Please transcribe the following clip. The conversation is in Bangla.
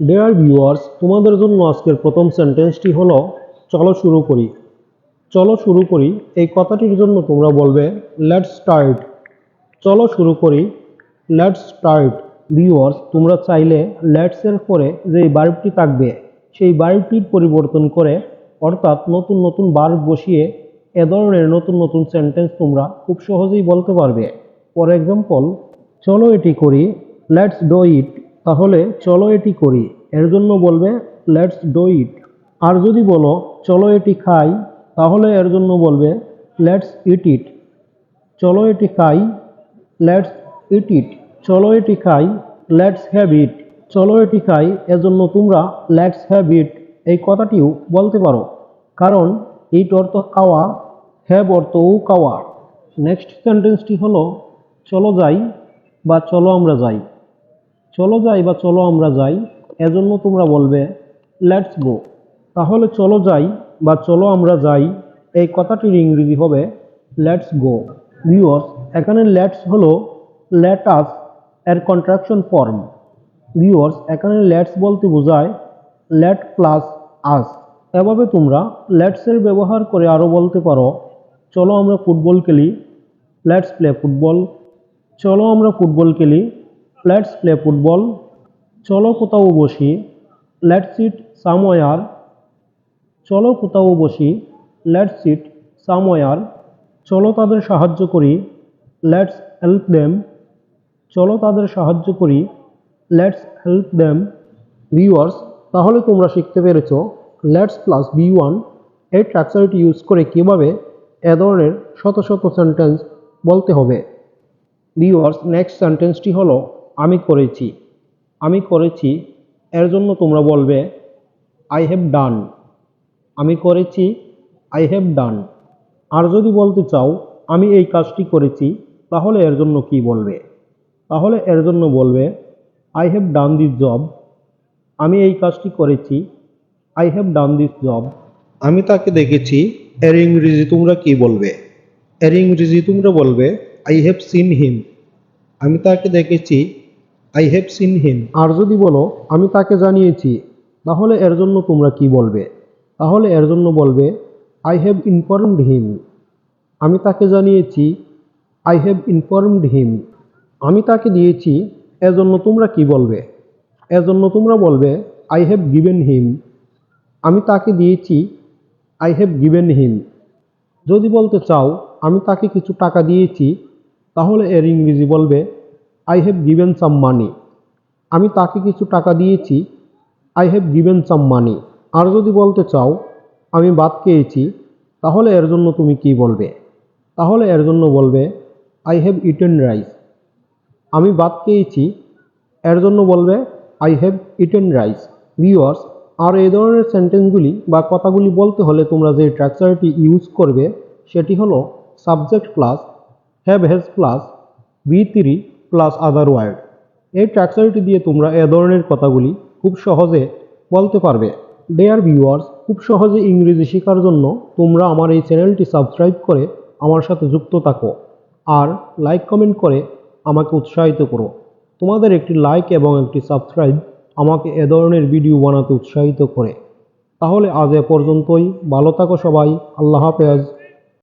ডেয়ার ভিউয়ার্স তোমাদের জন্য আজকের প্রথম সেন্টেন্সটি হলো, চলো শুরু করি। চলো শুরু করি। এই কথাটির জন্য তোমরা বলবে লেটস স্টার্ট চলো শুরু করি। লেটস স্টার্ট ভিউয়ার্স তোমরা চাইলে লেটস এর পরে যে বার্বটি থাকবে, সেই বার্বটির পরিবর্তন করে, অর্থাৎ নতুন নতুন বার্ব বসিয়ে, এ ধরনের নতুন নতুন সেন্টেন্স তোমরা খুব সহজেই বলতে পারবে। ফর এক্সাম্পল চলো এটি করি লেটস ডো ইট তাহলে চলো এটি করি। এর জন্য বলবে লেটস ডো ইট আর যদি বলো, চলো এটি খাই, তাহলে এর জন্য বলবে লেটস ইট ইট চলো এটি খাই লেটস ইট ইট চলো এটি খাই লেটস হ্যাভ ইট চলো এটি খাই এজন্য তোমরা লেটস হ্যাভ ইট এই কথাটিও বলতে পারো। কারণ ইট অর্থ খাওয়া হ্যাভ অর্থও খাওয়া। নেক্সট সেন্টেন্সটি হলো, চলো যাই, বা চলো আমরা যাই। চলো যাই বা চলো আমরা যাই, এজন্য তোমরা বলবে লেটস গো তাহলে চলো যাই বা চলো আমরা যাই, এই কথাটির ইংরেজি হবে লেটস গো ভিউয়ার্স এখানে লেটস হলো লেটাস এর কন্ট্রাকশন ফর্ম ভিউয়ার্স এখানে লেটস বলতে বোঝায় লেট প্লাস আস এভাবে তোমরা লেটসের ব্যবহার করে আরও বলতে পারো, চলো আমরা ফুটবল খেলি লেটস প্লে ফুটবল চলো আমরা ফুটবল খেলি লেটস প্লে ফুটবল চলো কোথাও বসি। লেটস ইট সামওয়ার চলো কোথাও বসি। লেটস ইট সামওয়ার চলো তাদের সাহায্য করি। লেটস হেল্প দেম চলো তাদের সাহায্য করি। লেটস হেল্প দেম ভিউয়ার্স তাহলে তোমরা শিখতে পেরেছ লেটস প্লাস বি ওয়ান এই স্ট্রাকচারটি ইউজ করে কীভাবে এ ধরনের শত শত সেন্টেন্স বলতে হবে। ভিউয়ার্স নেক্সট সেন্টেন্সটি হলো আমি করেছি আমি করেছি, এর জন্য তোমরা বলবে আই হ্যাভ ডান আমি করেছি আই হ্যাভ ডান আর যদি বলতে চাও, আমি এই কাজটি করেছি, তাহলে এর জন্য কি বলবে? তাহলে এর জন্য বলবে I have done this job আমি এই কাজটি করেছি I have done this job আমি তাকে দেখেছি, এর ইংরেজি তোমরা কি বলবে? এর ইংরেজি তোমরা বলবে আই হ্যাভ সিন হিম আমি তাকে দেখেছি আই হ্যাভ সিন হিম আর যদি বলো, আমি তাকে জানিয়েছি, তাহলে এর জন্য তোমরা কি বলবে? তাহলে এর জন্য বলবে আই হ্যাভ ইনফর্মড হিম আমি তাকে জানিয়েছি আই হ্যাভ ইনফর্মড হিম আমি তাকে দিয়েছি এজন্য তোমরা কি বলবে? এজন্য তোমরা বলবে আই হ্যাভ গিভেন হিম আমি তাকে দিয়েছি আই হ্যাভ গিভেন হিম যদি বলতে চাও, আমি তাকে কিছু টাকা দিয়েছি, তাহলে এর ইংরেজি বলবে I have given some money আমি তাকে কিছু টাকা দিয়েছি। I have given some money আর যদি বলতে চাও, আমি বাদ খেয়েছি, তাহলে এর জন্য তুমি কি বলবে? তাহলে এর জন্য বলবে আই হ্যাভ ইটেন রাইস আমি বাদ খেয়েছি, এর জন্য বলবে I have eaten rice viewers আর এই ধরনের সেন্টেন্সগুলি বা কথাগুলি বলতে হলে তোমরা যে স্ট্রাকচারটি ইউজ করবে, সেটি হলো subject plus have has plus V three plus other word এই স্ট্রাকচারটি দিয়ে তোমরা এ ধরনের কথাগুলি খুব সহজে বলতে পারবে। ডেয়ার ভিউয়ার্স খুব সহজে ইংরেজি শেখার জন্য তোমরা আমার এই চ্যানেলটি সাবস্ক্রাইব করে আমার সাথে যুক্ত থাকো আর লাইক, কমেন্ট করে আমাকে উৎসাহিত করো। তোমাদের একটি লাইক এবং একটি সাবস্ক্রাইব আমাকে এ ধরনের ভিডিও বানাতে উৎসাহিত করে। তাহলে আজ এ পর্যন্তই। ভালো থাকো সবাই। আল্লাহ হাফেজ।